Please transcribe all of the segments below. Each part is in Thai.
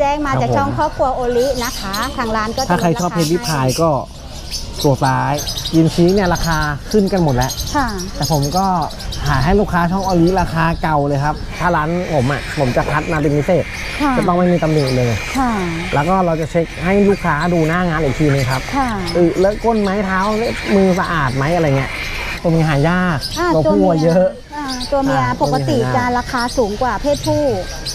แจ้งมาครับจากช่องผมครอบครัวโอลินะคะ ทางร้านก็จะถ้าใครลดชอบาเพคาชรวิพายให้ก็ตัวซ้ายยินชีเนี่ยราคาขึ้นกันหมดแล้ว ค่ะ แต่ผมก็หาให้ลูกค้าช่องออลิราคาเก่าเลยครับ ถ้าร้านผมอะผมจะคัดมาเป็นพิเศษ ค่ะ จะต้องไม่มีตำหนิเลย ค่ะ แล้วก็เราจะเช็คให้ลูกค้าดูหน้างานอีกทีนึงครับค่ะอึเลอะก้นไหมเท้าเล็บมือสะอาดไหมอะไรเงี้ยตัวมีหายากอ่าตัวผู้มีเยอะาตัวเมียอ่าปกติตัวเมียจะราคาสูงกว่าเพศผู้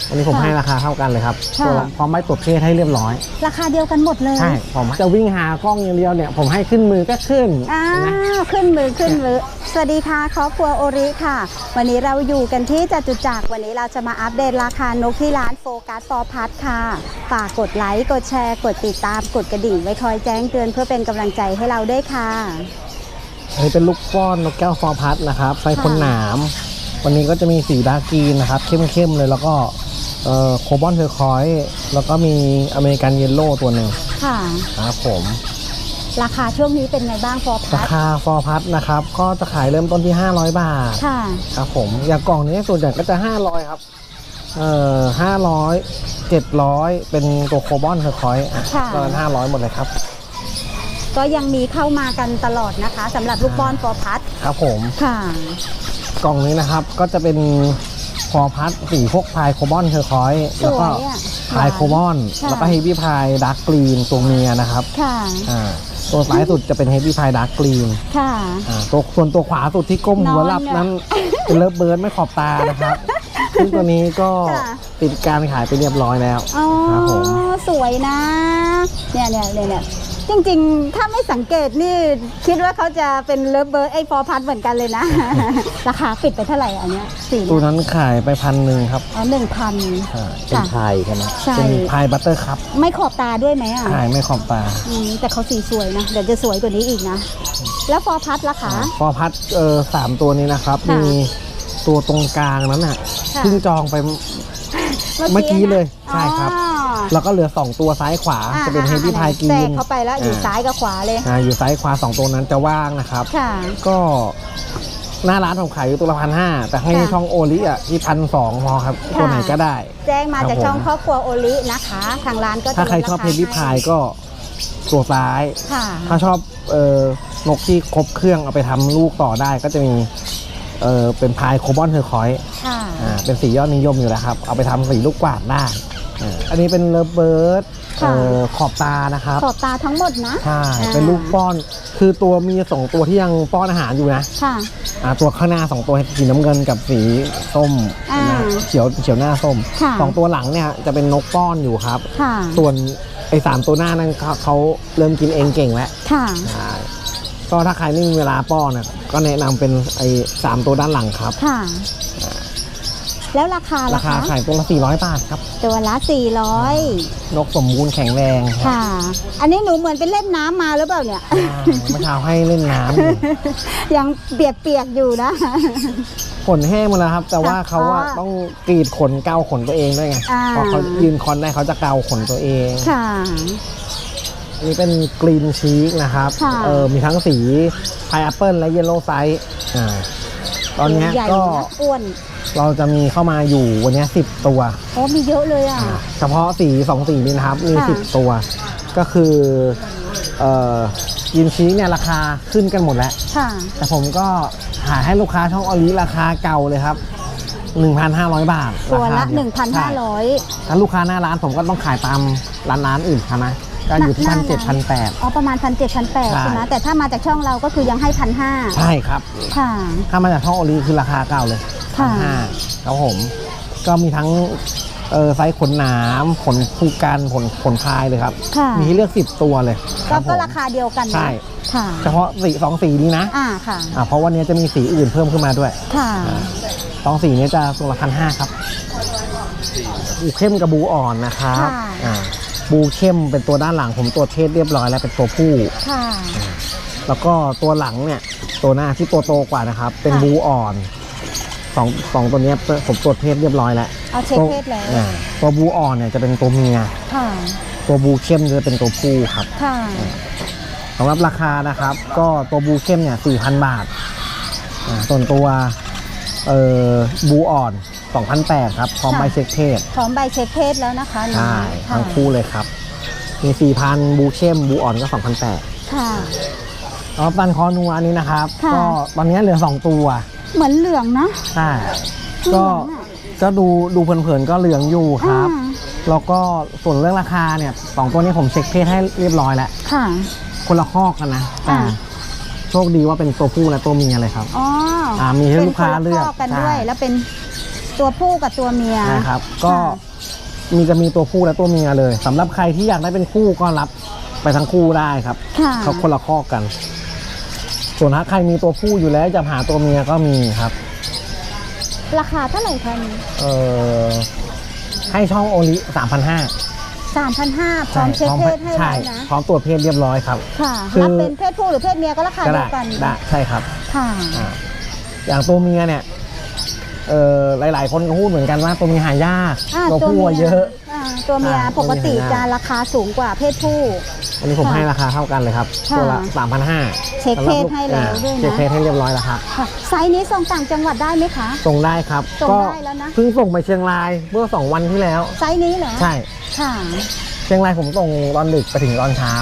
อันนี้ผมค่ะให้ราคาเท่ากันเลยครับค่ะ ตัวละพร้อมใบตรวจเพศให้เรียบร้อย ราคาเดียวกันหมดเลยใช่ ผมจะวิ่งหากล้องอย่างเดียวเนี่ย ผมให้ขึ้นมือก็ขึ้นอ้าเห็นไหมวขึ้นมือขึ้นมือ สวัสดีค่ะครอบครัวโอริค่ะ วันนี้เราอยู่กันที่จตุจักรวันนี้เราจะมาอัปเดตราคานกที่ร้านโฟกัสฟอร์พัทค่ะ ฝากกดไลค์ กดแชร์ กดติดตาม กดกระดิ่งไว้คอยแจ้งเตือนเพื่อเป็นกำลังใจให้เราด้วยค่ะ อันนี้เป็นลูกป้อนนกแก้วฟอร์พัดนะครับไฟคนหนาม วันนี้ก็จะมีสีดาร์กกรีนนะครับ เข้มๆเลยแล้วก็ เอ่อโคบอนเทอร์คอยส์แล้วก็มีอเมริกันเยลโล่ตัวหนึ่งค่ะ ครับผม ราคาช่วงนี้เป็นไงบ้างฟอร์ราพัทคาฟอร์พัดนะครับ ก็จะขายเริ่มต้นที่ 500 บาท ค่ะ ครับผม อย่างกล่องนี้ส่วนใหญ่ก็จะ 500 ครับ เอ่อ500 700 เป็นตัวโคบอนเทอร์คอยส์ค่ะ ตอนนั้น500 หมดเลยครับ ก็ยังมีเข้ามากันตลอดนะคะสำหรับลูกบอลฟอร์พัทครับผม ค่ะ กล่องนี้นะครับก็จะเป็น ฟอร์พัดสีพวกพายโคบอนเทอร์คอยส์สแล้ววก็ยอะ พายโคบอน ค่ะ แล้วก็เฮฟวี่พายดาร์กกรีนตัวเมียนะครับค่ะ อ่าตัวซ้ายสุดจะเป็นเฮฟวี่พายดาร์กกรีนค่ะ อ่าตัวส่วนตัวขวาสุดที่ก้มหัวนอนหลับเนี่ยนั้นเป็นเลิฟเบิร์ดไม่ขอบตานะครับซึ่งตัวนี้ก็ค่ะ ปิดการขายไปเรียบร้อยแล้ว อ๋อ ครับผม สวยนะ เนี่ยเนี่ยเนี่ยเนี่ย จริงๆ ถ้าไม่สังเกตนี่คิดว่าเขาจะเป็นเลิฟเบอร์ไอฟอร์พัทเหมือนกันเลยนะ ราคาปิดไปเท่าไหร่อันเนี้ยสีตัวนั้นขายไปพันหนึ่งครับอ๋อหนึ่งพัน อ่าเป็นค่ะพายใช่ไหมใช่ เป็นพายบัตเตอร์คัพไม่ขอบตาด้วยไหมอะขายไม่ขอบตาอืมแต่เขาสีสวยนะ เดี๋ยวจะสวยกว่านี้อีกนะ แล้วฟอร์พัทล่ะคะฟอร์พัดเออสามตัวนี้นะครับ ค่ะมีตัวตรงกลางนั้นน่ะค่ะ เพิ่งจองไปเมื่อกี้เลย นะใช่ครับ อ๋อ แล้วก็เหลือ 2 ตัวซ้ายขวาอ่จะเป็นเฮฟวี่พายกรีแทรนกเข้าไปแล้วอยู่ซ้ายกับขวาเลยอ่าอยู่ซ้ายขวา 2 ตัวนั้นจะว่างนะครับ ค่ะ ก็หน้าร้านผมขายอยู่ตัวละพันห้าแต่ให้ค่ะช่องโอลิอะที่พันสองพอครับค่ะ ตัวไหนก็ได้ แจ้งมาจากครับผมช่องครอบครัวโอลินะคะ ทางร้านก็จะถ้าใครลดชอบาเพคาชรวิพายให้ก็ตัวซ้าย ค่ะ ถ้าชอบเออนกที่ครบเครื่องเอาไปทำลูกต่อได้ก็จะมีเออเป็นพายโคบอนเทอร์คอยส์ค่ะ อ่าเป็นสียอดนิยมอยู่แล้วครับ เอาไปทำสีลูกกวาดได้ อ่าอันนี้เป็นเลิฟเบิร์ดค่ะ ขอบตานะครับ ขอบตาทั้งหมดนะ ใช่ อ่า เป็นลูกป้อน คือตัวมีสองตัวที่ยังป้อนอาหารอยู่นะค่ะ อ่าตัวข้างหน้าสองตัวสีน้ำเงินกับสีส้มอ่านะเขียวเขียวหน้าส้มค่ะ สองตัวหลังเนี่ยจะเป็นนกป้อนอยู่ครับ ค่ะ ส่วนไอ้สามตัวหน้านั้นเขาเขาเริ่มกินเองเก่งแล้วค่ะ ใช่ก็ถ้าใครไม่มีเวลาป้อนนะก็แนะนำเป็นไอ้สามตัวด้านหลังครับ ค่ะ แล้วราคาราล่ะคาคะขายตัวละ400 บาทครับ ตัวละ 400 นกสมบูรณ์แข็งแรงครับค่ะ อันนี้หนูเหมือนไปเล่นน้ำมาหรือเปล่าเนี่ยอ่าเมื่อเช้าให้เล่นน้ำอยู่ยังเปียกๆอยู่นะ ขนแห้งหมาแล้วครับ แต่ว่าเขาว่าอ๋อต้องกรีดขนเกาขนตัวเองด้วยไงอ่า พอเขายืนคอนได้เขาจะเกาขนตัวเอง ค่ะ อันนี้เป็นกรีนชีกนะครับ ค่ะ เออมีทั้งสีพายแอปเปิลและเยลโล่ไซส์อ่า ตอนเนี้ยใหญ่ก็นะอ้วนเราจะมีเข้ามาอยู่วันเนี้สิบตัวโอ้มีเยอะเลยอะ เฉพาะสีสองสีนี้นะครับ มีค่ะ สิบตัว ก็คือเอ่อยินชีเนี่ยราคาขึ้นกันหมดแล้ว ค่ะ แต่ผมก็หาให้ลูกค้าช่องออลิราคาเก่าเลยครับ 1,500 บาทตัวละราคาเดียใช่1,500ถ้าลูกค้าหน้าร้านผมก็ต้องขายตามร้านร้านอื่นครับนะ ก็อยู่ที่หพัน้านเจ็ดร้าพันนแปดอ๋อประมาณพันเจ็ดพันแปดใช่ใช่ไหมแต่ถ้ามาจากช่องเราก็คือยังให้พันห้าใช่ครับค่ะถ้ามาจากช่องโอลีคือราคาเก่าเลยค่ะห้าครับผมก็มีทั้งเออไซส์ขนหนามขนผูกันขนขนพายเลยครับค่ะมีให้เลือกสิบตัวเลยคก็รับผก็มราคาเดียวกันนะใช่ค่ะเฉพาะสีสองสีนี้นะอ่าค่ะอ่าเพราะวันนี้จะมีสีอื่นเพิ่มขึ้นมาด้วย ค่ะสองสีนี้จะตัวละพันห้าครับบูเข้มกับบูอ่อนนะครับค่ะอ่า บูเข้มเป็นตัวด้านหลังผมตรวจเพศเรียบร้อยแล้วเป็นตัวผู้ ค่ะ แล้วก็ตัวหลังเนี่ย ตัวหน้าที่ตัวโตกว่านะครับ เป็นค่ะ บูอ่อนสองสองตัวเนี้ยผมตรวจเพศเรียบร้อยแล้วเอาเช็คเพศแล้ว อ่าตัวบูอ่อนเนี่ยจะเป็นตัวเมีย ค่ะ ตัวบูเข้มจะเป็นตัวผู้ครับค่ะ สำหรับราคานะครับ ก็ตัวบูเข้มเนี่ย4,000 บาทอ่าส่วนตัว เอ่อบูอ่อน2,008ครับพร้อมค่ะ ใบเช็คเพศพร้อมใบเช็คเพศแล้วนะคะน้องใช่ค่ะทั้งคู่เลยครับมี4,000บูเข้มบูอ่อนก็2,008ค่ะ แล้วปันคอนัวอันนี้นะครับค่ะ ก็ตอนนี้เหลือ 2 ตัวเหมือนเหลืองนะ ใช่เหลืก็องอะ ก็ดูดูเผินๆก็เหลืองอยู่ครับ อ่าแล้วก็ส่วนเรื่องราคาเนี่ยสองตัวนี้ผมเช็คเพศให้เรียบร้อยแล้ว ค่ะ คนละคอกกันนะแต่อ่าโชคดีว่าเป็นตัวผู้และตัวเมียเลยครับ อ๋ออ่ามีให้ลูกค้าป็นนเลือกข้กันด้วย ใช่ แล้วเป็นตัวผู้กับตัวเมีย นะครับ ก็ค่ะ มีจะมีตัวผู้และตัวเมียเลยสำหรับใครที่อยากได้เป็นคู่ก็รับไปทั้งคู่ได้ครับค่ะเขาคนละคอกกัน ส่วนถ้าใครมีตัวผู้อยู่แล้วจะหาตัวเมียก็มีครับ ราคาเท่าไหร่คะนี่เออให้ช่องโอลิสามพันห้า สามพันห้าพร้อมเช็คเพศให้ใช่แล้วนะพร้อมตรวจเพศเรียบร้อยครับ ค่ะคือรับเป็นเพศผู้หรือเพศเมียก็ราคาก็เดีได้ยวกันได้ใช่ครับค่ะอ่าอย่างตัวเมียเนี่ยเออหลาย ๆ คนก็พูดเหมือนกันว่าตัวเมียหายากอ่าตัวผู้อะมีเยอะาตัวเมียอ่าปกติตัวเมียจะราคาสูงกว่าเพศผู้ อันนี้ผมค่ะให้ราคาเท่ากันเลยครับค่ะตัวละสามพันห้าเช็คเพศให้แล้วด้วยนะ เช็คเพศให้เรียบร้อยแล้วครับค่ะไซส์นี้ส่งต่างจังหวัดได้ไหมคะ ส่งได้ครับส่งก็ได้แล้วนะ เพิ่งส่งไปเชียงรายเมื่อสองวันที่แล้ว ไซส์นี้เหรอใช่ค่ะ เชียงรายผมส่งตอนดึกไปถึงตอนเช้า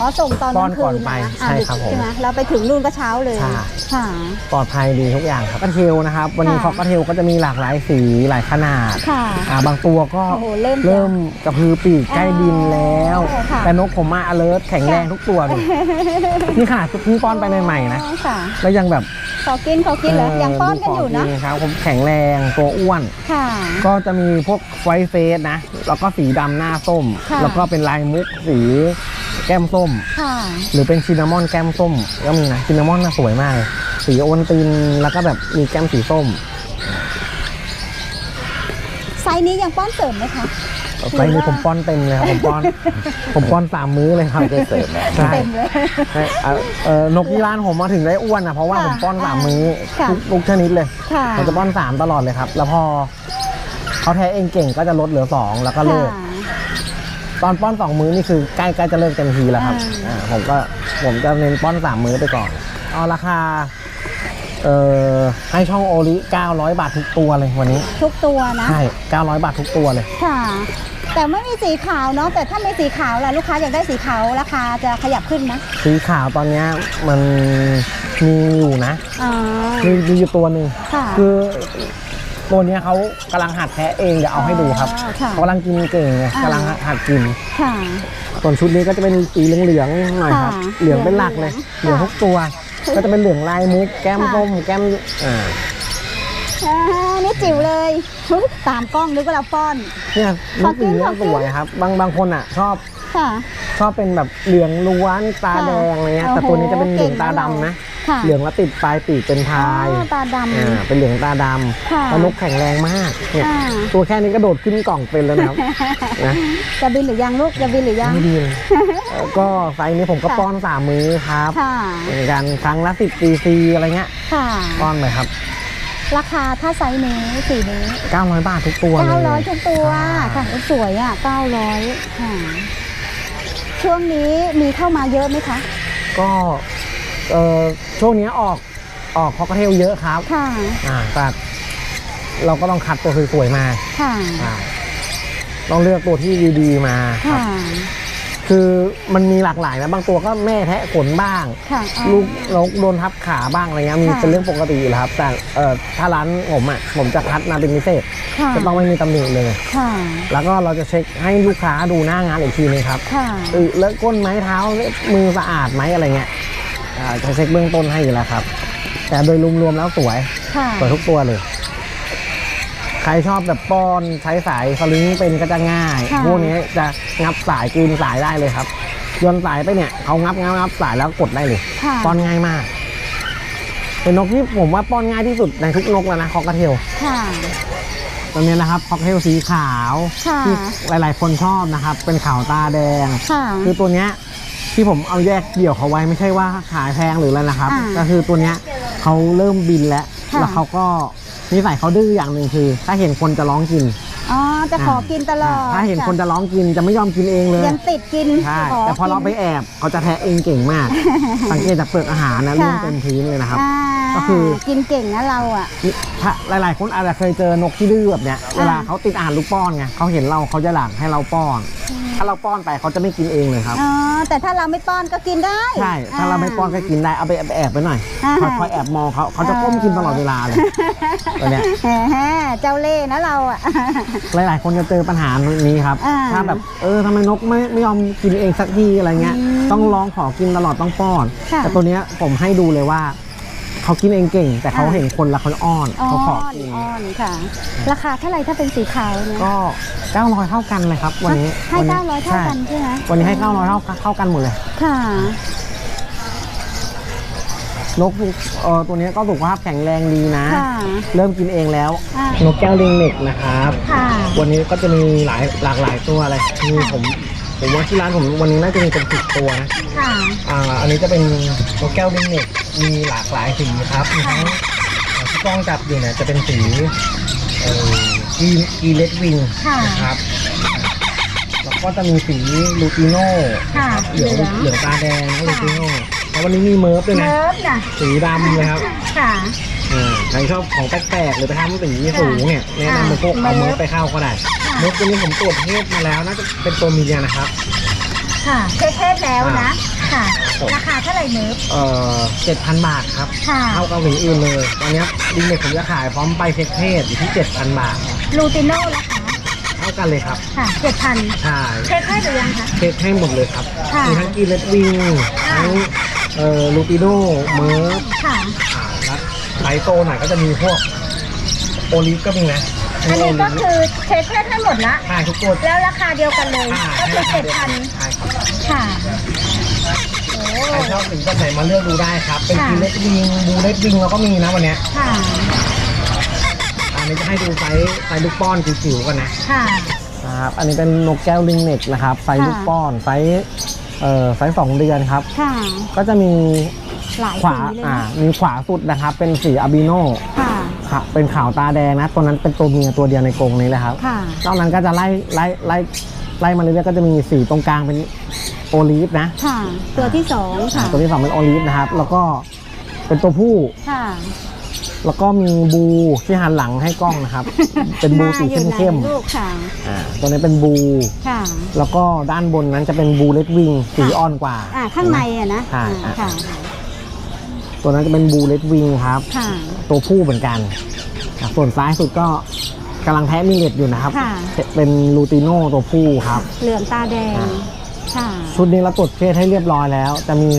อ๋อส่งตอนกลางคืป้อนก่อนนไปนะใช่ครับผมใช่ไหมเราไปถึงนู่นก็เช้าเลยใช่ ค่ะ ปลอดภัยดีทุกอย่างครับก็เทลนะครับ วันนี้ค่ะคอกเทลก็จะมีหลากหลายสีหลายขนาดค่ะ อ่าบางตัวก็โอ้โหเริ่มเริ่มกระพือปีกใกล้บินแล้วอ๋อค่ะ แต่นกผมมา alert แข็งแรงทุกตัวเลยนี่ขนาดเพิ่งป้อนไปใหม่ๆนะอ๋อค่ะ แล้วยังแบบขอกินขอกินเหรอเยังป้อนกันอยู่นะดูขงครับผมแข็งแรงตัวอ้วน ค่ะ ก็จะมีพวกไวท์เฟสนะ แล้วก็สีดำหน้าส้ม ค่ะ แล้วก็เป็นลายมุกสีแก้มส้ม ค่ะ หรือเป็นชินนามอนแก้มส้มก็มีนะชินนามอนน่าสวยมากเลยสีโอนตินแล้วก็แบบมีแก้มสีส้มไซส์นี้ยังป้อนเสริมไหมคะไฟนี้ผมป้อนเต็มเลยครับผมป้อน ผมป้อนสามมื้อเลยครับไม่ได้เสริมนะใช่เต็มเลย ใช่เอ่อเอ่อนกที่ร้านผมมาถึงได้อ้วนอะเพราะว่าค่ะผมป้อนสามมื้อค่ะ ทุกทุกชนิดเลยค่ะ ผมจะป้อนสามตลอดเลยครับ แล้วพอเขาแท้เองเก่งก็จะลดเหลือสองแล้วก็เลิก ค่ะ ตอนป้อนสองมื้อนี่คือใกล้ใกล้จะเลิกเต็มทีแล้วครับอ่าอ่าผมก็ผมจะเน้นป้อนสามมื้อไปก่อนเอาราคาเอ่อให้ช่องโอลิ900 บาททุกตัวเลยวันนี้ทุกตัวนะ ใช่900 บาททุกตัวเลย ค่ะ แต่ไม่มีสีขาวเนาะแต่ถ้าไม่สีขาวล่ะลูกค้าอยากได้สีขาวราคาจะขยับขึ้นไหมสีขาวตอนเนี้ยมันมีอยู่นะ อ๋อ มีมีอยู่ตัวหนึ่งค่ะ คือ ตัวเนี้ยเขากำลังหัดแท้เองเดี๋ยวเอาให้ดูครับอ๋อค่ะเขากำลังกินเก่งไงอ่ากำลังหัดกิน ค่ะ ส่วนชุดนี้ก็จะเป็นสีเหลืองๆหน่อยครับ ค่ะเหลืองเป็นหลักเลยเหเหลืลือองงทุกตัว ก็จะเป็นเหลืองลายมุกแก้มค่ะ ส้มแก้มอ่าอ่านี่จิ๋วเลยอุ๊ยตามกล้องนึกว่าเราป้อน เนี่ยขนอกกิสีนเนี้ขอกิน สวยครับ บางบางคนอะชอบ ค่ะ ชอบเป็นแบบเหลืองล้วนตาค่ะแดงอะไรเงี้ยโอ้โหแต่ตัวนี้จะเป็นเหลืองตาเก่งนะดำนะค่ะเหลืองแล้วติดปลายปีกเป็นพายอ๋อตาดอ่าเป็นเหลืองตาดค่ะำแล้วนกแข็งแรงมากเนี่ยอ่าตัวแค่นี้ก็โดดขึ้นกล่องเป็นแล้วนะครับนะำจะบินหรือยังลูกจะบินหรือยังไม่ดีเลยเอ่อก็ไซส์นี้ผมก็ค่ะป้อนสามมื้อครับค่ะเหมือนกันครั้งละสิบซีซีอะไรเงี้ยค่ะป้อนไปครับราคาถ้าไซส์นี้สีนี้900 บาททุกตัวเลยเก้าร้อยทุกตัวใช่ค่ะสวยอะเก้าร้อยค่ะ ช่วงนี้มีเข้ามาเยอะไหมคะ ก็เอ่อช่วงนี้ออกออกคอกเทลเยอะครับค่ะ อ่าแต่เราก็ต้องคัดตัวสวยๆมาค่ะ อ่าต้องเลือกตัวที่ดีๆมาครัค่ะบ คือมันมีหลากหลายนะบางตัวก็แม่แทะขนบ้าง ค่ะอ๋อ ลูกนกโดนทับขาบ้างอะไรเงี้ยมีค่ะ เป็นเรื่องปกติอยู่แล้วครับ แต่เอ่อถ้าร้านผมอะผมจะคัดมาเป็นพิเศษค่ะจะต้องไม่มีตำหนิเลย ค่ะ แล้วก็เราจะเช็คให้ลูกค้าดูหน้างานอีกทีนึงครับค่ะอึเลอะก้นไหมเท้ามือสะอาดไหมอะไรเงี้ยอ่าจะเช็คเบื้องต้นให้อยู่แล้วครับ แต่โดยรวมๆแล้วสวยค่ะ สวยทุกตัวเลย ใครชอบแบบป้อนใช้สายสลิงเป็นก็จะง่าย ค่ะ พวกนี้จะงับสายกลืนสายได้เลยครับโยนสายไปเนี่ยเขางับงับงับสายแล้วกดได้เลย ค่ะป้อนง่ายมาก เป็นนกที่ผมว่าป้อนง่ายที่สุดในทุกนกแล้วนะคอกระเทลค่ะ ตัวนี้นะครับคอกเทลสีขาวค่ะ ที่หลาย ๆ คนชอบนะครับ เป็นขาวตาแดง ค่ะ คือตัวเนี้ยที่ผมเอาแยกเดี่ยวเขาไว้ไม่ใช่ว่าขายแพงหรืออะไรนะครับ อ่าก็คือตัวเนี้ยเขาเริ่มบินแล้ว ค่ะแล้วเขาก็ นิสัยเขาดื้ออย่างหนึ่งคือ ถ้าเห็นคนจะร้องกิน อ๋อ จะขอกินตลอดถ้าเห็นคนจ้จะร้องกินจะไม่ยอมกินเองเลยยังติดกินใช่ขแต่พอเราไปกินแอบเขาจะแทะเองเก่งมาก สังเกตจากเปลือกอาหารนะค่ะร่วงเต็มพื้นเลยนะครับอ่าก็คือกินเก่งนะเราอะถ้าหลาย ๆ คนอาจจะเคยเจอนกที่ดื้อแบบเนี้ยเวลาเขาติดอาหารลูกป้อนไงเขาเห็นเราเขาจะหลังให้เราป้อน ถ้าเราป้อนไปเขาจะไม่กินเองเลยครับ อ๋อ แต่ถ้าเราไม่ป้อนก็กินได้ใช่ ถ้าเราไม่ป้อนก็กินได้ เอาไปแอบไปหน่อยอ่าคอยๆแอบมองเขาเขาจะก้มกินตลอดเวลาเลยตัวเนี้ยแหมเจ้าเล่ห์นะเราอะ หลาย ๆ คนจะเจอปัญหานี้ครับอ่าถ้าแบบเออทำไมนกไม่ไม่ยอมกินเองสักทีอะไรเงี้ยอืมต้องร้องขอกินตลอดต้องป้อนค่ะแต่ตัวเนี้ยผมให้ดูเลยว่า เขากินเองเก่ง แต่เขาอ่าเห็นคนแล้วเขาอ้อนอ้อเขาขอนกินอ้อนค่ะ ราคาเท่าไหร่ถ้าเป็นสีขาวเนี่ยก็900เท่ากันเลยครับ วันนี้ให้วันี้เก้าร้อยเท่ากันใช่ไหมวันนี้ให้900เท่าเท่ากันหมดเลย ค่ะนกเออตัวเนี้ยก็สุขภาพแข็งแรงดีนะค่ะเริ่มกินเองแล้วอะนกแก้วลิงเน็กนะครับค่ะวันนี้ก็จะมีหลายหลากหลายตัวเลยมีค่ะผม ผมว่าที่ร้านผมวันนี้น่าจะมีเป็นสิบตัวนะค่ะอ่าอันนี้จะเป็นนกแก้วลิงเน็กมีหลากหลายสีครับมีทั้งอ่าที่กล้องจับอยู่เนี่ยจะเป็นสีเอ่อกีกีเลดวิงค่ะนะครับแล้วก็จะมีสีลูติโน่ค่ะเหลืองเหลืองเหลืองตาแดงนะลูติโน่แล้ววันนี้มีเมิร์ฟด้วยนะเลิฟน่ะสีดำเลยครับค่ะอ่าใครชอบของแปลกๆหรือไปทำสีสูงเนี่ยแนะนำเป็นพวกเอาเมิร์ฟไปเข้าก็ได้ ค่ะเมิร์ฟตัวนี้ผมตรวจเพศมาแล้วน่าจะเป็นตัวเมียนะครับ ค่ะเทศแล้วนะ ค่ะผมราคาเท่าไหร่เนิร์ฟเอ่อเจ็ดพันบาทครับ ค่ะ เท่าเกาหลีอื่นเลย ตอนเนี้ยดิงเน็ตผมจะขายพร้อมไปเช็คเพศอยู่ที่เจ็ดพันบาท ลูติโน่ราคาเท่ากันเลยครับ ค่ะเจ็ดพันใช่เทศให้หรือยังคะ เช็คให้หมดเลยครับ ค่ะมีทั้งกีเลตวิงค่ะทั้งเอ่อลูปิโนเมิร์ฟค่ะอ่าแล้วไซส์โตหน่อยก็จะมีพวกโอลิฟก็มีนะ อันนี้ก็โลิฟคือเทศให้หมดละ ใช่ทุกตัวแล้วราคาเดียวกันเลยอ่าก็คือเจ็ดพันใช่ครับค่ะ โอ้ ใครชอบสีแบบไหนมาเลือกดูได้ครับ เป็นค่ะ กีเลตวิงบูเลตวิงเราก็มีนะวันเนี้ยค่ะ อันนี้จะให้ดูไซส์ไซส์ลูกป้อนจิ๋วๆกันนะ ค่ะนะครับ อันนี้เป็นนกแก้วลิงเน็กนะครับ ไซส์ค่ะ ลูกป้อน ไซส์เอ่อไซส์สองเดือนครับ ค่ะ ก็จะมีหลายขวาสีเลยอ่านะมีขวาสุดนะครับ เป็นสีอาบิโน ค่ะค่ะ เป็นขาวตาแดงนะตัวนั้นเป็นตัวเมียตัวเดียวในกรงนี้เลยครับค่ะ นอกนั้นก็จะไล่ไล่ไล่ไล่มาเรื่อยๆก็จะมีสีตรงกลางเป็นโอลีฟนะค่ะ ตัวที่สองค่ะ ตัวที่สองเป็นโอลีฟนะครับ แล้วก็เป็นตัวผู้ ค่ะ แล้วก็มีบูที่หันหลังให้กล้องนะครับ เป็นบูสีหน้าอยู่เข้มไหนลูกค่ะๆอ่าตัวนี้เป็นบู ค่ะ แล้วก็ด้านบนนั้นจะเป็นบูเลดวิงสีอ่อนกว่า อ่าข้างในอะนะใช่อ่า อะค่ะ ตัวนั้นจะเป็นบูเลดวิงครับ ค่ะ ตัวผู้เหมือนกันอะส่วนซ้ายสุดก็กำลังแท้มิเลตอยู่นะครับ ค่ะ เป็นลูติโน่ตัวผู้ครับ เหลืองตาแดง อ่า ค่ะ ชุดนี้เราตรวจเพศให้เรียบร้อยแล้ว จะมี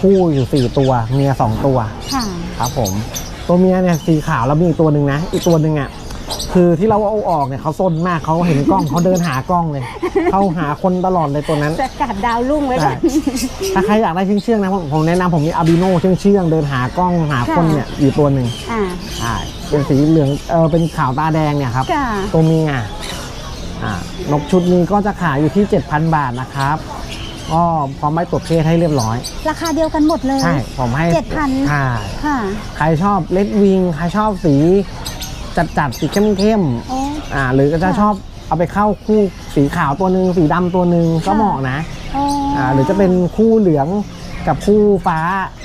คู่อยู่ 4 ตัว เมีย 2 ตัวค่ะ ครับผม ตัวเมียเนี่ยสีขาวแล้วมีอีกตัวหนึ่งนะ อีกตัวหนึ่งอะ คือที่เราเอาออกเนี่ยเขาซนมากเขาเห็นกล้องเขาเดินหากล้องเลยเขาหาคนตลอดเลยตัวนั้น สกัดดาวรุ่งไว้ก่อน ถ้าใครอยากได้เชื่องๆนะผมผมแนะนำผมมีอาบิโน่เชื่องๆเดินหากล้องหาคนเนี่ยอยู่ตัวหนึ่งอ่า ใช่เป็นสีเหลืองเออเป็นขาวตาแดงเนี่ยครับ ค่ะ ตัวเมียอ่านกชุดนี้ก็จะขายอยู่ที่ 7,000 บาทนะครับก็พร้อมใบตรวจเพศให้เรียบร้อย ราคาเดียวกันหมดเลย ใช่ผมให้7,000 ใช่ ค่ะ ใครชอบเลดวิง ใครชอบสี จัดจัดๆสีเข้มเข้มโอ้ๆอ่า หรือก็จะค่ะชอบเอาไปเข้าคู่สีขาวตัวหนึ่งสีดำตัวหนึ่งก็ค่ะเหมาะนะโอ้อ่าหรือจะเป็นคู่เหลืองกับคู่ฟ้า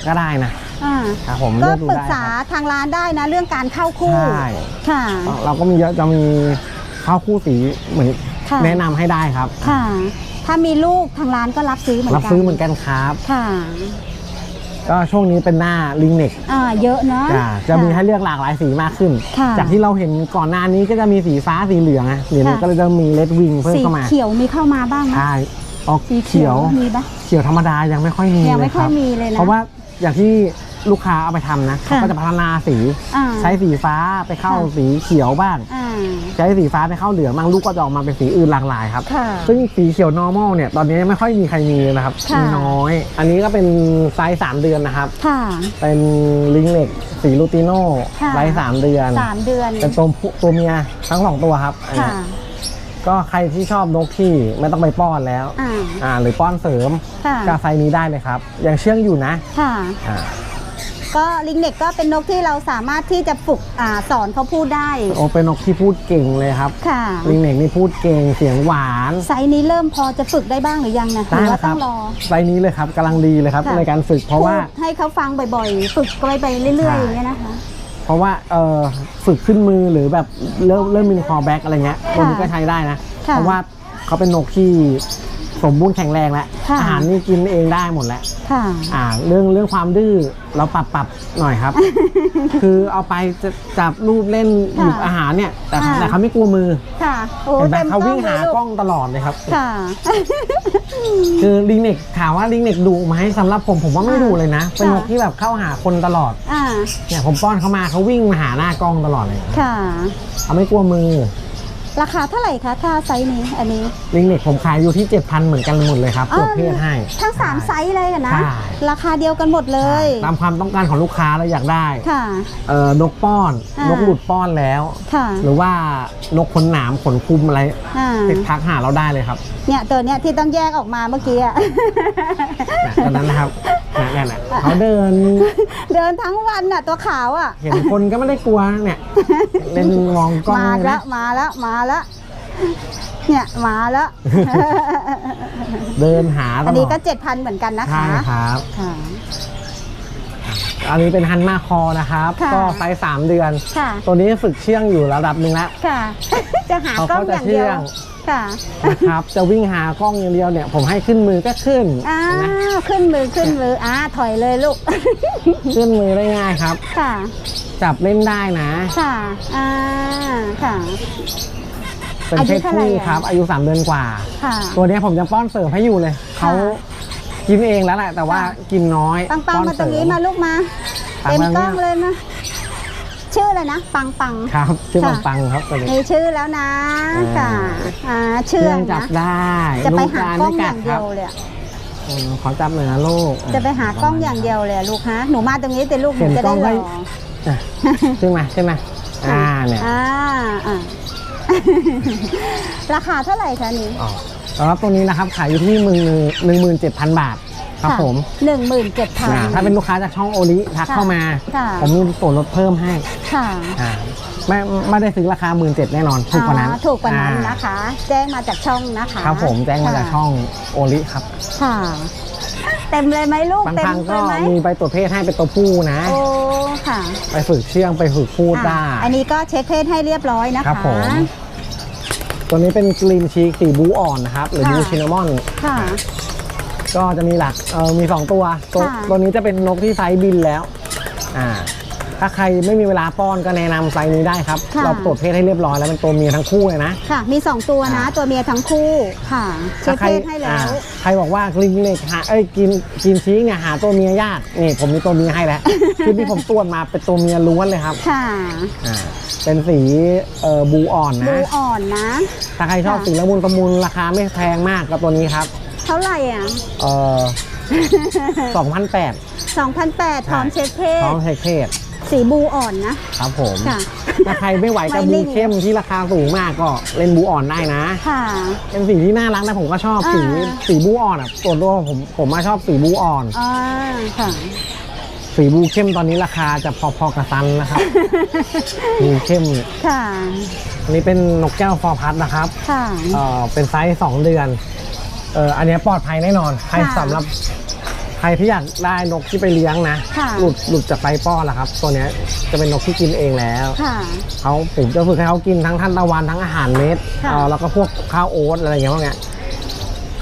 ก็ได้นะอ่าครับผมก็เลือกดูปรึกได้คษารับทางร้านได้นะเรื่องการเข้าคู่ใช่ค่ะ เราก็มีเยอะจะมีเข้าคู่สีเหมือนค่ะแนะนำให้ได้ครับค่ะถ้ามีลูกทางร้านก็รับซื้อเหมือนรับกันซื้อเหมือนกันครับค่ะ ก็ช่วงนี้เป็นหน้าลิงเน็กอ่าเยอะเนาะอ่าจะมีให้เลือกหลากหลายสีมากขึ้น ค่ะจากที่เราเห็นก่อนหน้านี้ก็จะมีสีฟ้าสีเหลืองอะเดี๋ยวนี้ค่ะ ก็เลยจะมีเลดวิงเพิ่มสีเข้ามาเขียวมีเข้ามาบ้างไหมใช่ออกสีเขียว มีปะ เขียวธรรมดายังไม่ค่อยมียังไม่เลค่อยรับมีเลยนะเพราะว่าอย่างที่ ลูกค้าเอาไปทำนะเขาค่ะก็จะพัฒนาสี อ่า ใช้สีฟ้าไปเข้าค่ะสีเขียวบ้าง อ่า ใช้สีฟ้าไปเข้าเหลืองบ้างลูกก็จะออกมาเป็นสีอื่นหลากหลายครับ ค่ะซึ่งสีเขียว normal เนี่ยตอนนี้ไม่ค่อยมีใครมีเลยนะครับค่ะ มีน้อย อันนี้ก็เป็นไซส์สามเดือนนะครับ ค่ะ เป็นลิงเล็กสีลูติโน่ค่ะ ไซส์สามเดือน สามเดือนเป็นตัวผู้ตัวเมียทั้งสองตัวครับอันค่ะ เนี้ยก็ใครที่ชอบนกที่ไม่ต้องไปป้อนแล้วอ่า อ่าหรือป้อนเสริมค่ะก็ไซส์นี้ได้เลยครับยังเชื่องอยู่นะค่ะ อ่า ก็ลิงเน็กก็เป็นนกที่เราสามารถที่จะฝึกอ่าสอนเขาพูดได้ โอเป็นนกที่พูดเก่งเลยครับ ค่ะ ลิงเน็กนี่พูดเก่งเสียงหวาน ไซส์นี้เริ่มพอจะฝึกได้บ้างหรือยังนะหได้รือแล้ว่าวคต้รัอบงรอ ไซส์นี้เลยครับกำลังดีเลยครับค่ะ ในการฝึกเพราะว่า พูดให้เขาฟังบ่อยๆ ฝึกไปไปเรื่อยๆอย่างเงี้ยนะคะ เพราะว่าเออฝึกขึ้นมือหรือแบบเริ่มเริ่มมีคอแบ็กอะไรเงี้ยค่ะตัวนี้ก็ใช้ได้นะ ค่ะ เพราะว่าเขาเป็นนกที่ สมบูรณ์แข็งแรงแล้วค่ะอาหารนี่กินเองได้หมดแล้วค่ะ อ่า เรื่องเรื่องความดื้อเราปรับปรับหน่อยครับ คือเอาไปจะจับรูปเล่นหยิบค่ะอาหารเนี่ย แต่ค่ะ แต่เขาไม่กลัวมือค่ะโอ้เห็นไหมเต็มเขาวิ่งหาเลยกล้องตลอดเลยครับ ค่ะ คือลิงเน็กถามว่าลิงเน็กดุไหมสำหรับผมผมว่าไม่ค่ะดุเลยนะ เป็นนกค่ะที่แบบเข้าหาคนตลอดอ่าเนี่ยผมป้อนเขามาเขาวิ่งมาหาหน้ากล้องตลอดเลย ค่ะ เขาไม่กลัวมือ ราคาเท่าไหร่คะถ้าไซส์นี้อันนี้ลิงเน็กผมขายอยู่ที่ 7,000 เหมือนกันหมดเลยครับตรวจเพศให้ ทั้งสามไซส์เลยอะนะ ใช่ ราคาเดียวกันหมดเลย ตามความต้องการของลูกค้าเราอยากได้ค่ะ เอ่อนกป้อนอ่านนกหลุดป้อนแล้ว ค่ะ หรือว่านกขนหนามขนคุมอะไรอ่าติดทักหาเราได้เลยครับเนี่ยตัวเนี้ยที่ต้องแยกออกมาเมื่อกี้อะ นะตอนนั้นนะครับนะนั่นแหละเขาเดินเดินทั้งวันน่ะตัวขาวอะ เห็นคนก็ไม่ได้กลัวเนี่ยเล่นมองกล้องมาเลยแล้นะ วมาแล้วมาแล้วเนี่ยมาแล้ว เดินหาตลอดอันนี้ก็เจ็ดพันเหมือนกันนะใช่คะครับ ค่ะ อันนี้เป็นฮันมาคอนะครับ ค่ะก็ไซส์สามเดือน ค่ะ ตัวนี้ฝึกเชื่องอยู่ระดับหนึ่งแล้ว ค่ะ จะหาเขากล้องก็อจะย่างเดียวเชื่อง ค่ะนะครับ จะวิ่งหากล้องอย่างเดียวเนี่ยผมให้ขึ้นมือก็ขึ้นอ้านะวขึ้นมือขึ้นมืออ่าถอยเลยลูก ขึ้นมือได้ง่ายครับ ค่ะ จับเล่นได้นะ ค่ะ อ่า ค่ะ เป็นอาเพยุศเท่าไหร่ผู้อะครับ อายุ 3 เดือนกว่า ค่ะตัวเนี้ยผมจะป้อนเสริมให้อยู่เลย เขากินเองแล้วแหละ แต่ว่าค่ะกินน้อยปังปังป้อนมาตรงนี้เสมาลูกมา ปังเต็มมากล้องเลยมาชื่ออะไรนะ ปังปัง ครับชื่อค่ะปังปังครับตัวนี้ มีชื่อแล้วนะอ่า ค่ะอ่าเชื่องจับนะได้จะไปลูหาลนกล้องไม่อกัย่างเดียวครับเลยอะอืมขอจับหน่อยนะลูกจะไปหากล้องอย่างเดียวเลยอะลูกฮะหนูมาตรงนี้แต่ลูกหนูเห็นจะกล้ได้องรก็ออะใช่ไหมใช่ไหมอ่าเนี่ย อ่าอ่า ราคาเท่าไหร่คะนี่อ๋อสำหรับตัวนี้นะครับขายอยู่ที่มือหนึ่งหมื่นเจ็ดพันบาทครับผมหนึ่งหมื่นเจ็ดพันอ่าถ้าเป็นลูกค้าจากช่องโอลิทักค่ะเข้ามาค่ะผมมีส่วนลดเพิ่มให้ค่ะอ่าไม่ไม่ได้ซื้อราคาหมื่นเจ็ดแน่นอน ถูกกว่านั้นอ๋อถูกกว่านั้นอ่นะคะ แจ้งมาจากช่องนะคะ ครับผมแจ้งมาจากช่องโอลิครับค่ะ เต็มเลยไหมลูกบางเต็คมรั้งเลก็ยไหมมีไปตรวจเพศให้เป็นตัวผู้นะ โอ้ค่ะไปฝึกเชื่องไปฝึกพูดได้ อะอันนี้ก็เช็คเพศให้เรียบร้อยนะคะ ครับผม ตัวนี้เป็นกรีนชีกสีบูอ่อนนะครับ หรือค่ะ บูชินามอน ค่ะ ก็จะมีหลักเออมี 2 ตัวตัว ค่ะ ตัวนี้จะเป็นนกที่ไซส์บินแล้ว อ่า ถ้าใครไม่มีเวลาป้อนก็แนะนำไซส์นี้ได้ครับ ค่ะ เราตรวจเพศให้เรียบร้อยแล้วเป็นตัวเมียทั้งคู่เลยนะ ค่ะ มีสองตัวนะอ่าตัวเมียทั้งคู่ค่ะเช็ถ้าคใครเพศให้แล้อ่าว ใครบอกว่ากรีนเล็กหาเอ้ยกินกินชีกเนี่ยหาตัวเมียยากนี่ผมมีตัวเมียให้แล้วคลิปที่ผมตรวจมาเป็นตัวเมียล้วนเลยครับค่ะอ่าเป็นสีเอ่อบูอ่อนดูนะอ่อนนะ ถ้าใครชอบค่ะ สีละมุนประมูลราคาไม่แพงมากกับตัวนี้ครับเท่าไหร่อะ เอ่อสองพันแปด2,800พร้อมเช็คเพพร้อศมเทคเพศ สีบูอ่อนนะครับผมค่ะ ถ้าใครไม่ไหวกับไม่บูนิ่ง เข้มที่ราคาสูงมากก็เล่นบูอ่อนได้นะ ค่ะ เป็นสีที่น่ารักนะผมก็ชอบอ่าสีสีบูอ่อนอะส่วนตัวผมผมมาชอบสีบูอ่อน อ่าค่ะ สีบูเข้มตอนนี้ราคาจะพอๆกับซันนะครับ บูเข้มค่ะ อันนี้เป็นนกแก้วฟอร์พัดนะครับ ค่ะ เอ่อเป็นไซส์สองเดือนเอ่ออันเนี้ยปลอดภัยแน่นอน ใครค่ะ สำหรับ ใครที่อยากได้นกที่ไปเลี้ยงนะ ค่ะหลุดหลุดจากไฟป้อนแหละครับ ตัวเนี้ยจะเป็นนกที่กินเองแล้วค่ะเขาผมจะฝึกให้เขากินทั้งท่านตะวันทั้งอาหารเม็ดค่ะ เอ่อแล้วก็พวกข้าวโอ๊ตอะไรอย่างเงี้ยพวกเนี้ย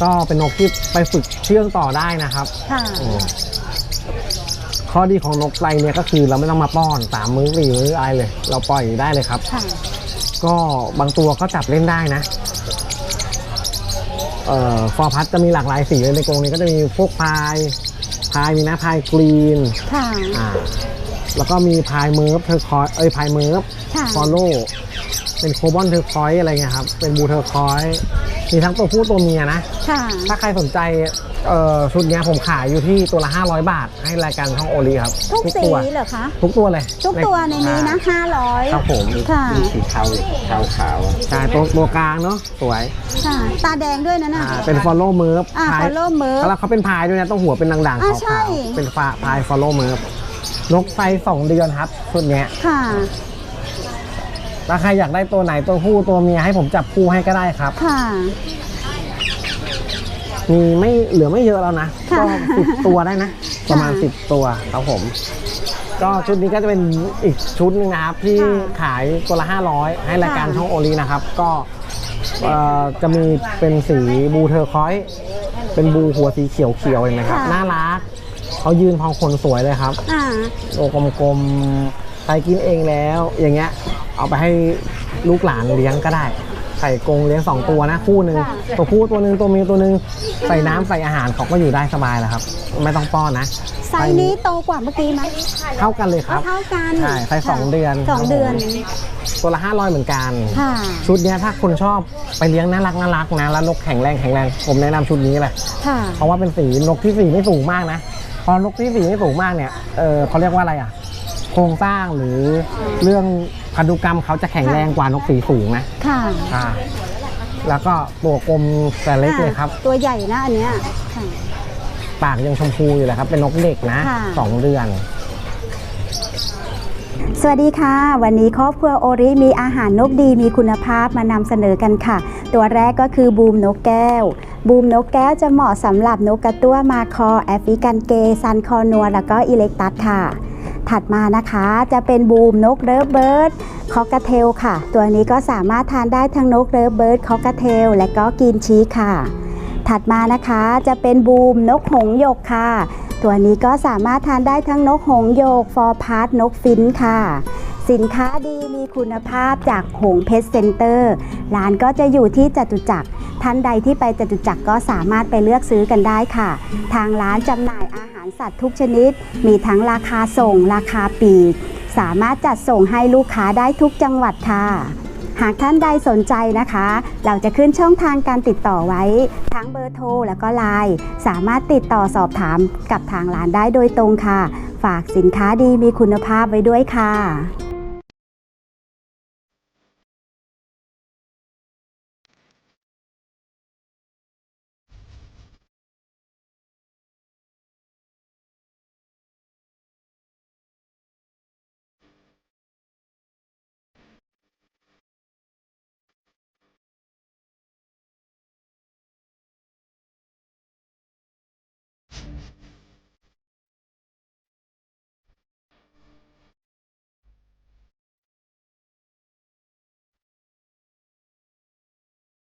ก็เป็นนกที่ไปฝึกเชื่องต่อได้นะครับค่ะ อืมข้อดีของนกไตเนี่ยก็คือเราไม่ต้องมาป้อนสามมื้อสี่มื้ออะไรเลย เราปล่อยได้เลยครับ ค่ะ ก็บางตัวก็จับเล่นได้นะเอ่อ ฟอร์พัทจะมีหลากหลายสีเลยในกรงนี้ก็จะมีพวกพายพายมีนะพายกรีนค่ะ อ่าแล้วก็มีพายเมิร์ฟเทอร์คอยเอ้ยพายเมิร์ฟค่ะ ฟอลโล่เป็นโคบอนเทอร์คอยอะไรเงี้ยครับเป็นบูเทอร์คอย มีทั้งตัวผู้ตัวเมียนะ ค่ะ ถ้าใครสนใจเอ่อชุดเนี้ยผมขายอยู่ที่ตัวละ 500 บาท ให้รายการช่องโอลีครับทุกสีตัวเหรอคะ ทุกตัวเลยทุกตัวในนี้นะค500รับผมค่ะ มีสีเทาเทาขาวใช่ตัวตัวกลางเนาะสวยค่ะ ตาแดงด้วยนะน่ะ อ่าเป็น follow m e r อ่า follow merp แล้วเขาเป็นพายด้วยนะต้องหัวเป็นด่างๆอ่าขาวใช่ ๆเป็นฟ้าพาย follow m e r คนกไซส์สองเดือนครับชุดเนี้ย ค่ะ ถ้าใครอยากได้ตัวไหนตัวผู้ตัวเมียให้ผมจับคู่ให้ก็ได้ครับ ค่ะ มีไม่เหลือไม่เยอะแล้วนะค่ะก็สิบตัวได้นะ ประมาณค่ะสิบตัวครับผม ก็ชุดนี้ก็จะเป็นอีกชุดหนึงนะครับ ที่ค่ะขายตัวละ500 ให้รายการค่ะ ช่องโอลีนะครับ ก็เอ่อจะมีเป็นสีบูเทอร์คอยส์เป็นบูหัวสีเขียวเขียวๆเห็นไหมครับค่ะน่ารักเขายืนพองคนสวยเลยครับ อ่า ตัวกลม ๆใครกินเองแล้ว อย่างเงี้ย เอาไปให้ลูกหลานเลี้ยงก็ได้ ใส่กรงเลี้ยงสองตัวนะคู่หนึ่งค่ะตัวผู้ตัวหนึ่งตัวเมียตัวหนึ่งใส่น้ำใส่อาหารเขาก็อยู่ได้สบายแล้วครับ ไม่ต้องป้อนนะไซส์นี้โตกว่าเมื่อกี้ไหมเท่ากันเลยครับเท่ากันใช่ไซส์สองเดือนสองเดือน ตัวละ500เหมือนกันค่ะชุดเนี้ยถ้าคนชอบไปเลี้ยงน่ารักน่ารักนะแล้วนกแข็งแรงแข็งแรงผมแนะนำชุดนี้เลยค่ะเพราะว่าเป็นสีนกที่สีไม่สูงมากนะพอนกที่สีไม่สูงมากเนี่ยเออเขาเรียกว่าอะไรอะ โครงสร้างหรือเรื่องพันธุกรรมเขาจะแข็งแรงกว่านกสีสูงนะค่ะอ่าแล้วก็ตัวกลมแต่เล็กเลยครับอ่าตัวใหญ่นะอันเนี้ยค่ะปากยังชมพูอยู่เลยครับ เป็นนกเด็กนะค่ะ สองเดือน สวัสดีค่ะ วันนี้ครอบครัวโอริมีอาหารนกดีมีคุณภาพมานำเสนอกันค่ะ ตัวแรกก็คือบูมนกแก้ว บูมนกแก้วจะเหมาะสำหรับนกกระตั้วมาคอ แอฟริกันเกย์ซันคอนัว แล้วก็อิเล็กตัสค่ะ ถัดมานะคะจะเป็นบูมนกเลิฟเบิร์ดคอกเทลค่ะ ตัวนี้ก็สามารถทานได้ทั้งนกเลิฟเบิร์ดคอกเทลและก็กินชีค่ะ ถัดมานะคะจะเป็นบูมนกหงหยกค่ะ ตัวนี้ก็สามารถทานได้ทั้งนกหงหยกฟอร์พาร์ตนกฟินค่ะ สินค้าดีมีคุณภาพจากหงเพชรเซ็นเตอร์ร้านก็จะอยู่ที่จตุจักรท่านใดที่ไปจตุจักรก็สามารถไปเลือกซื้อกันได้ค่ะ ทางร้านจำหน่ายอาหารารสัตว์ทุกชนิด มีทั้งราคาส่ง ราคาปีก สามารถจัดส่งให้ลูกค้าได้ทุกจังหวัดค่ะ หากท่านใดสนใจนะคะ เราจะขึ้นช่องทางการติดต่อไว้ ทั้งเบอร์โทรแล้วก็ไลน์สามารถติดต่อสอบถามกับทางร้านได้โดยตรงค่ะ ฝากสินค้าดีมีคุณภาพไว้ด้วยค่ะ